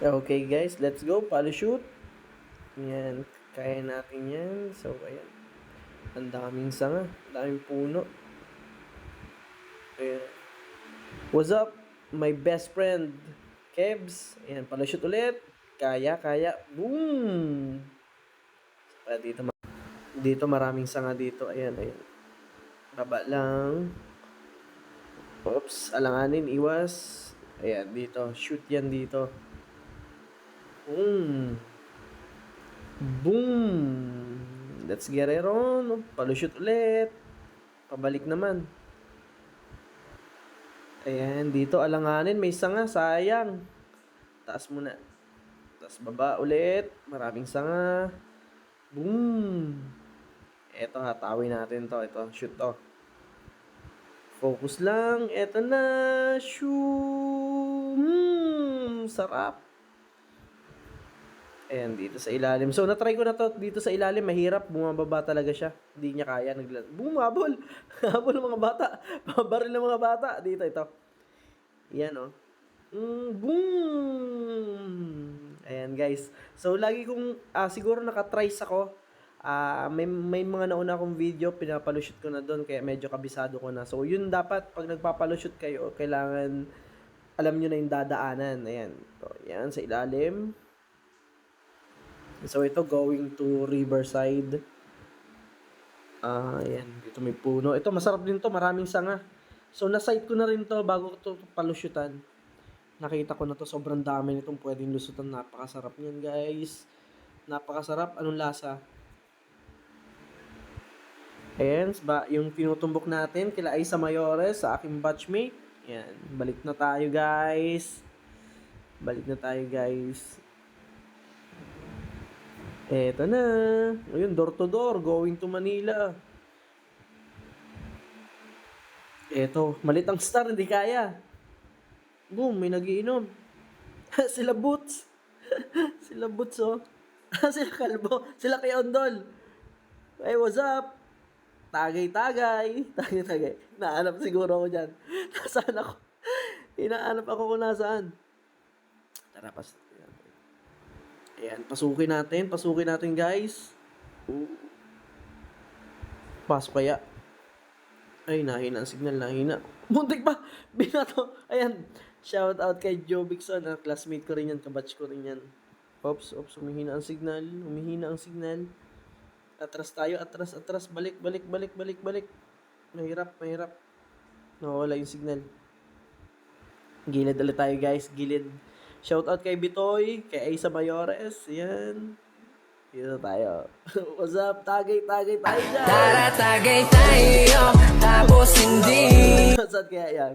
Okay guys, let's go. Shoot. Yan. Kaya natin yan. So, ayan. Ang daming sanga. Ang daming puno. Ayan. What's up? My best friend, Kebs. Ayan, shoot ulit. Kaya, kaya. Boom! So, dito, dito maraming sanga dito. Ayan, ayan. Baba lang. Oops, alanganin, iwas. Ayan, dito. Shoot yan dito. Boom. Boom. Get it on. Palushoot ulit. Pabalik naman. Ayan, dito alanganin. May sanga, sayang. Taas muna. Taas baba ulit. Maraming sanga. Boom. Eto, hatawin natin to. Ito, shoot to. Focus lang. Eto na. Shoot. Hmm, sarap. Ayan, dito sa ilalim. So, natry ko na to dito sa ilalim. Mahirap. Bumababa talaga siya. Hindi niya kaya. Nagla Bumabol. Habol ng mga bata. Babaril ng mga bata. Dito, ito. Ayan, oh. Mm, boom! Ayan, guys. So, lagi kong, ah, siguro nakatries ako. Ah, may, may mga nauna akong video, pinapalushoot ko na doon, kaya medyo kabisado ko na. So, yun dapat, pag nagpapalushoot kayo, kailangan, alam nyo na yung dadaanan. Ayan. So, yan, sa ilalim. So, ito going to Riverside. Ah, ayan. Dito may puno. Ito, masarap din to. Maraming sanga. So, na-site ko na rin to bago ko to palusyutan. Nakita ko na to. Sobrang dami nitong pwedeng lusutan. Napakasarap niyan, guys. Napakasarap. Anong lasa? Ayan, ba, yung tinutumbok natin kila Isa Mayores sa aking batchmate. Ayan, balik na tayo, guys. Balik na tayo, guys. Eto na. Ayun, door to door, going to Manila. Eto, malit ang star, hindi kaya. Boom, may nagiinom. sila Boots. sila Boots, oh. sila Kalbo. Sila kay Ondol. Hey, what's up? Tagay-tagay. Tagay-tagay. Naanap siguro ako dyan. Nasaan ako? Inaanap ako kung nasaan. Tara, pas. Ayan, pasukin natin. Pasukin natin, guys. Pasok kaya. Ay, nahina ang signal. Nahina. Muntik pa! Binato. Ayan. Shout out kay Joe Bixon. Ah, classmate ko rin yan. Kabatch ko rin yan. Oops, oops. Humihina ang signal. Humihina ang signal. Atras tayo. Atras, atras. Balik, balik, balik, balik, balik. Mahirap, mahirap. Nawawala yung signal. Gilid ulit tayo, guys. Gilid. Shout out kay Bitoy, kay Aisa Mayores, yan. Dito tayo. What's up? Tagay, tagay tayo dyan. Tara tagay tayo Tapos hindi Saan kaya yan?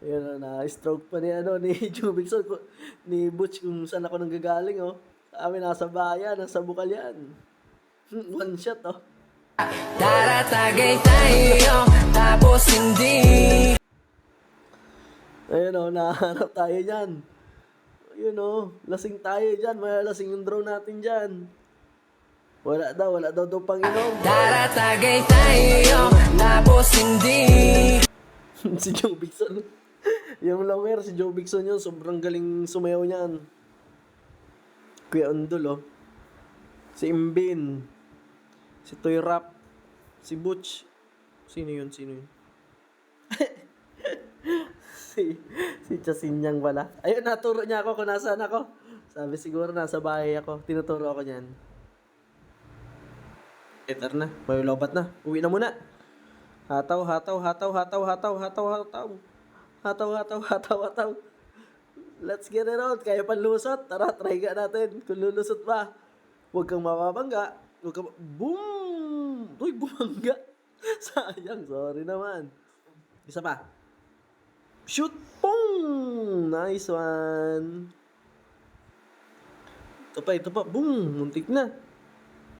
Ayun na, stroke pa ni ano, ni Jubikson, ko- ni Butch kung saan ako nang gagaling, oh. Sa amin, nasa bayan, nasa bukal yan. One shot, oh. Tara tagay tayo Tapos hindi Ayun, oh, nahanap tayo dyan. Ayun, oh, lasing tayo dyan. May lasing yung drone natin dyan. Wala daw, wala daw daw panginom. Tara tagay tayo Tapos hindi si Joe Bixon. yung longer, si Joe Bixon yun, sobrang galing sumayaw niyan. Kuya Undol, oh. Si Imbin. Si Toy Rap. Si Butch. Sino yun? Sino yun? si, si Chasinyang wala. Ayun, naturo niya ako kung nasaan ako. Sabi siguro nasa bahay ako. Tinuturo ako niyan. Eter na. May lobat na. Uwi na muna. Hataw, hataw, hataw, hataw, hataw, hataw, hataw. Hataw, hataw, hataw, hataw. Let's get it out. Kaya pa lusot. Tara, try ka natin. Kung lulusot pa. Huwag kang mababangga. Huwag kang... Boom! Uy, bumangga. Sayang. Sorry naman. Isa pa. Shoot! Boom! Nice one. Ito pa, ito pa. Boom! Muntik na.